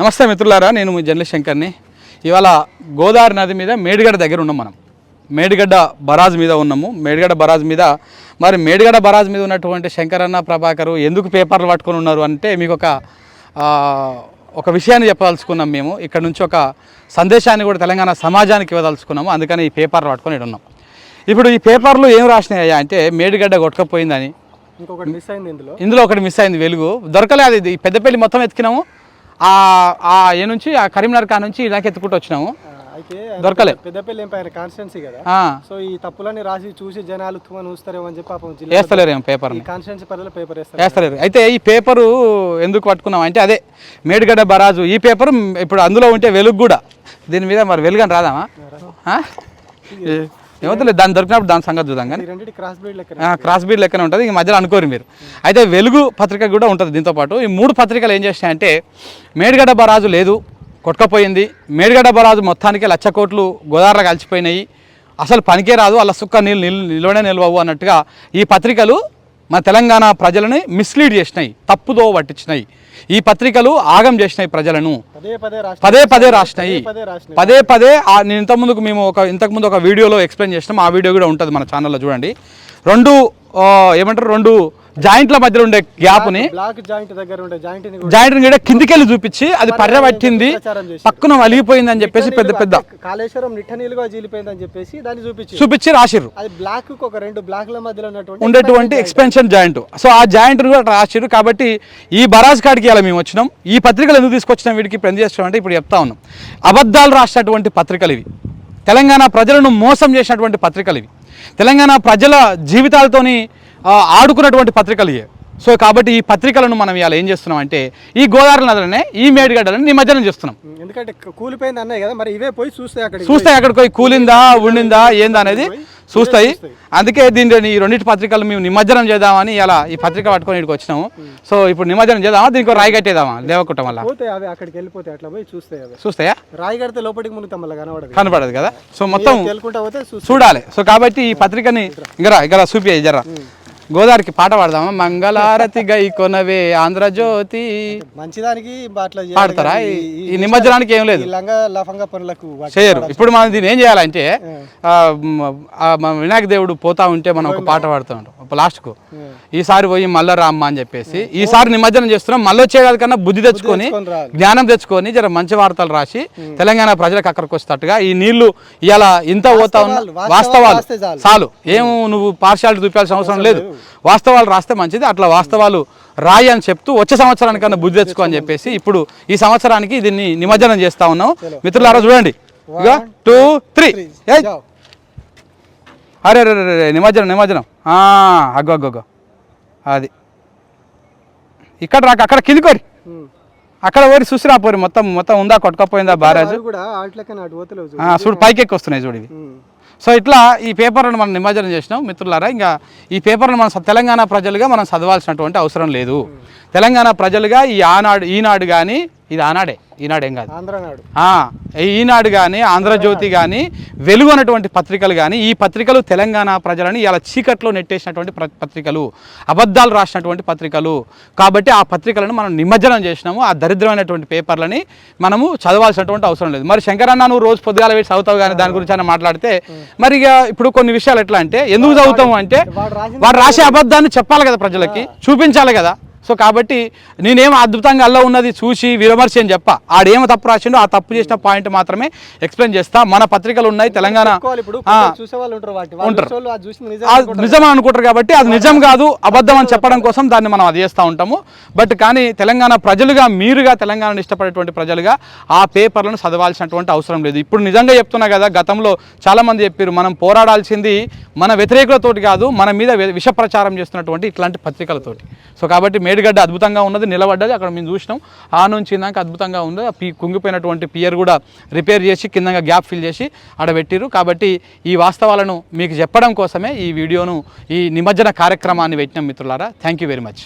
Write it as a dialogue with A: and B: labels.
A: నమస్తే మిత్రులారా నేను మీ జర్నలిస్ట్ శంకర్ని. ఇవాళ గోదావరి నది మీద మేడిగడ్డ దగ్గర ఉన్నాం మనం. మేడిగడ్డ బరాజ్ మీద ఉన్నాము. మేడిగడ్డ బరాజ్ మీద మరి మేడిగడ్డ బరాజ్ మీద ఉన్నటువంటి శంకరన్న ప్రభాకరు ఎందుకు పేపర్లు పట్టుకొని ఉన్నారు అంటే మీకు ఒక ఒక విషయాన్ని చెప్పదలుచుకున్నాం మేము. ఇక్కడ నుంచి ఒక సందేశాన్ని కూడా తెలంగాణ సమాజానికి ఇవ్వదలుచుకున్నాము. అందుకని ఈ పేపర్లు పట్టుకొని ఉన్నాం. ఇప్పుడు ఈ పేపర్లు ఏం రాసినాయా అంటే మేడిగడ్డ కొట్టుకపోయిందని.
B: ఇంకొకటి మిస్ అయింది ఇందులో.
A: ఇందులో ఒకటి మిస్ అయింది వెలుగు. దొరకలేదు ఇది. పెద్దపల్లి మొత్తం ఎత్తికినాము. ఆ ఆ ఏ నుంచి ఆ కరీంనగర్ కా నుంచి ఇలాగ ఎత్తుకుంటూ వచ్చినాము.
B: అయితే
A: దొరకలే.
B: పెద్దపల్లి కాన్స్టిట్యున్సీ కదా. సో ఈ తప్పులన్నీ రాసి చూసి జనాలు తుమ్మని చూస్తారేమో అని చెప్పి పాపం జిల్లా
A: వేస్తలేరు ఏం
B: పరిధిలో పేపర్ వేస్తారు
A: వేస్తలేరు. అయితే ఈ పేపరు ఎందుకు పట్టుకున్నాం అంటే అదే మేడిగడ్డ బరాజు ఈ పేపర్ ఇప్పుడు అందులో ఉంటే వెలుగు కూడా. దీని మీద మరి వెలుగు అని రాదామా? ఏమవుతుంది? దాన్ని దొరికినప్పుడు దాని సంగతి చూద్దాం కానీ
B: ఈ క్రాస్ బ్రీడ్
A: లెక్కనే ఉంటుంది. ఇంక మధ్యలో అనుకోరు మీరు. అయితే వెలుగు పత్రిక కూడా ఉంటుంది దీంతో పాటు. ఈ మూడు పత్రికలు ఏం చేస్తాయంటే మేడిగడ్డ బరాజు లేదు కొట్టుకపోయింది. మేడిగడ్డ బరాజు మొత్తానికి లక్ష కోట్లు గోదావరిలో కలిసిపోయినాయి. అసలు పనికే రాదు అలా సుక్క నీళ్ళు నిల్ నిల్వనే నిల్వవు అన్నట్టుగా ఈ పత్రికలు మన తెలంగాణ ప్రజలని మిస్లీడ్ చేసినాయి తప్పుదో పట్టించినాయి. ఈ పత్రికలు ఆగం చేసినాయి ప్రజలను.
B: పదే పదే రాసి
A: పదే పదే రాసినాయి.
B: పదే
A: పదే నేను ఇంతకుముందుకు మేము ఒక ఇంతకుముందు ఒక వీడియోలో ఎక్స్ప్లెయిన్ చేసినాం. ఆ వీడియో కూడా ఉంటుంది మన ఛానల్లో చూడండి. రెండు ఏమంటారు? రెండు జాయింట్ల మధ్యలో ఉండే గ్యాప్ని
B: జాయింట్ కూడా
A: కూడా కిందికెళ్ళి చూపించి అది
B: చేసి
A: పక్కన వలిగిపోయింది అని చెప్పేసి పెద్ద పెద్ద
B: కాళేశ్వరం నిట్ట నీళ్ళుగా జీలిపోయిందని చెప్పేసి దాన్ని చూపించి
A: చూపించి రాసిర్రు.
B: అది బ్లాక్ ఒక రెండు బ్లాక్ల మధ్యలో ఉన్నటువంటి
A: ఉండేటువంటి ఎక్స్పెన్షన్ జాయింట్. సో ఆ జాయింట్ కూడా రాసిర్రు. కాబట్టి ఈ బరాజ్ కాడికి ఇలా మేము వచ్చినాం. ఈ పత్రికలు ఎందుకు తీసుకొచ్చినాం వీడికి ఎందుకు చేస్తున్నాం అంటే ఇప్పుడు చెప్తా ఉన్నాం. అబద్ధాలు రాసినటువంటి పత్రికలు ఇవి. తెలంగాణ ప్రజలను మోసం చేసినటువంటి పత్రికలు ఇవి. తెలంగాణ ప్రజల జీవితాలతోని ఆడుకున్నటువంటి పత్రికలు ఇవి సో కాబట్టి ఈ పత్రికలను మనం ఇవాళ ఏం చేస్తున్నాం అంటే ఈ గోదావరి నదులనే ఈ మేడిగడ్డలను నిమజ్జనం చేస్తున్నాం.
B: ఎందుకంటే కూలిపోయింది అన్నాయి కదా మరి ఇవే పోయి చూస్తే అక్కడ
A: చూస్తాయి అక్కడికి పోయి కూలిందా ఉండిందా ఏందా అనేది చూస్తాయి. అందుకే దీని ఈ రెండింటి పత్రికలు మేము నిమజ్జనం చేద్దామని ఇలా ఈ పత్రిక పట్టుకొని ఇక్కడికి వచ్చినాము. సో ఇప్పుడు నిమజ్జనం చేద్దామా దీనికి రాయి దేవకుట్టం వల్ల?
B: అవి అక్కడికి అట్లా పోయి చూస్తాయి
A: చూస్తాయా?
B: రాయి కడితే లోపలికి మళ్ళీ కనబడదు.
A: కనపడదు కదా. సో మొత్తం
B: చూస్తాం
A: చూడాలి. సో కాబట్టి ఈ పత్రికని ఇగరా ఇగరా చూపి జరా గోదావరికి పాట పాడదామా? మంగళారతి గై కొనవే ఆంధ్రజ్యోతి
B: మంచిదానికి
A: పాడతారా? ఈ- నిమజ్జనానికి ఏం లేదు. చేయరు. ఇప్పుడు మనం దీన్ని ఏం చేయాలంటే వినాయక దేవుడు పోతా ఉంటే మనం ఒక పాట పాడుతూ ఉంటాం లాస్ట్కు. ఈసారి పోయి మళ్ళా రామ్మ అని చెప్పేసి ఈసారి నిమజ్జనం చేస్తున్నాం. మళ్ళీ కన్నా బుద్ధి తెచ్చుకొని. జ్ఞానం తెచ్చుకొని జర మంచి వార్తలు రాసి తెలంగాణ ప్రజలకు అక్కడికి వచ్చేటట్టుగా ఈ నీళ్ళు ఇలా ఇంత పోతా ఉన్న
B: వాస్తవాలు. చాలు.
A: ఏం నువ్వు పార్షాలిటీ చూపాల్సిన అవసరం లేదు. వాస్తవాలు రాస్తే మంచిది అట్లా వాస్తవాలు రాయి అని చెప్తూ వచ్చే సంవత్సరానికన్నా బుద్ధి తెచ్చుకో అని చెప్పేసి ఇప్పుడు ఈ సంవత్సరానికి దీన్ని నిమజ్జనం చేస్తా ఉన్నాం. మిత్రులారా చూడండి. ఇక టూ త్రీ. అరే అరే అరే నిమజ్జనం నిమజ్జనం. ఆ, అగ్గో అగ్గో అది. ఇక్కడ రాక అక్కడ కిందికోరి. అక్కడ పోరి చూసిరా పోరి మొత్తం మొత్తం ఉందా కొట్టుకపోయిందా బారాజు?
B: చూడు.
A: పైకి ఎక్కి వస్తున్నాయి చూడు ఇవి. సో ఇట్లా ఈ పేపర్ను మనం నిమజ్జనం చేసినాం. మిత్రులారా ఇంకా ఈ పేపర్ను మనం తెలంగాణ ప్రజలుగా మనం చదవాల్సినటువంటి అవసరం లేదు. తెలంగాణ ప్రజలుగా ఈ ఆనాడు ఈనాడు కానీ ఇది ఆనాడే. ఈనాడు ఏం కాదు ఈనాడు కానీ ఆంధ్రజ్యోతి కానీ వెలుగు అన్నటువంటి పత్రికలు కానీ ఈ పత్రికలు తెలంగాణ ప్రజలని ఇలా చీకట్లో నెట్టేసినటువంటి పత్రికలు అబద్ధాలు రాసినటువంటి పత్రికలు. కాబట్టి ఆ పత్రికలను మనం నిమజ్జనం చేసినాము. ఆ దరిద్రమైనటువంటి పేపర్లని మనము చదవాల్సినటువంటి అవసరం లేదు. మరి శంకరన్న నువ్వు రోజు పొద్దుగాల వేసి చదువుతావు కానీ దాని గురించి అయినా మాట్లాడితే మరి ఇక ఇప్పుడు కొన్ని విషయాలు ఎట్లా అంటే ఎందుకు చదువుతాము అంటే
B: వాడు
A: రాసే అబద్ధాన్ని చెప్పాలి కదా ప్రజలకి చూపించాలి కదా. సో కాబట్టి నేనేం అద్భుతంగా అల్ల ఉన్నది చూసి విమర్శ అని చెప్ప. ఆడేమో తప్పు రాసిండో ఆ తప్పు చేసిన పాయింట్ మాత్రమే ఎక్స్ప్లెయిన్ చేస్తా. మన పత్రికలు ఉన్నాయి తెలంగాణ
B: ఉంటారు నిజం అనుకుంటారు.
A: కాబట్టి అది నిజం కాదు అబద్ధం అని చెప్పడం కోసం దాన్ని మనం అది చేస్తూ ఉంటాము. బట్ కానీ తెలంగాణ ప్రజలుగా మీరుగా తెలంగాణను ఇష్టపడేటువంటి ప్రజలుగా ఆ పేపర్లను చదవాల్సినటువంటి అవసరం లేదు. ఇప్పుడు నిజంగా చెప్తున్నా కదా గతంలో చాలా మంది చెప్పారు మనం పోరాడాల్సింది మన వ్యతిరేకులతోటి కాదు మన మీద విష ప్రచారం చేస్తున్నటువంటి ఇట్లాంటి పత్రికలతోటి. సో కాబట్టి మేడిగడ్డ అద్భుతంగా ఉన్నది నిలబడ్డది అక్కడ మేము చూసినాం. ఆ నుంచి ఇందాక అద్భుతంగా ఉంది ఆ పీ కుంగిపోయినటువంటి పియర్ కూడా రిపేర్ చేసి కిందంగా గ్యాప్ ఫిల్ చేసి ఆడబెట్టిరు కాబట్టి ఈ వాస్తవాలను మీకు చెప్పడం కోసమే ఈ వీడియోను ఈ నిమజ్జన కార్యక్రమాన్ని పెట్టినాం మిత్రులారా. Thank you very much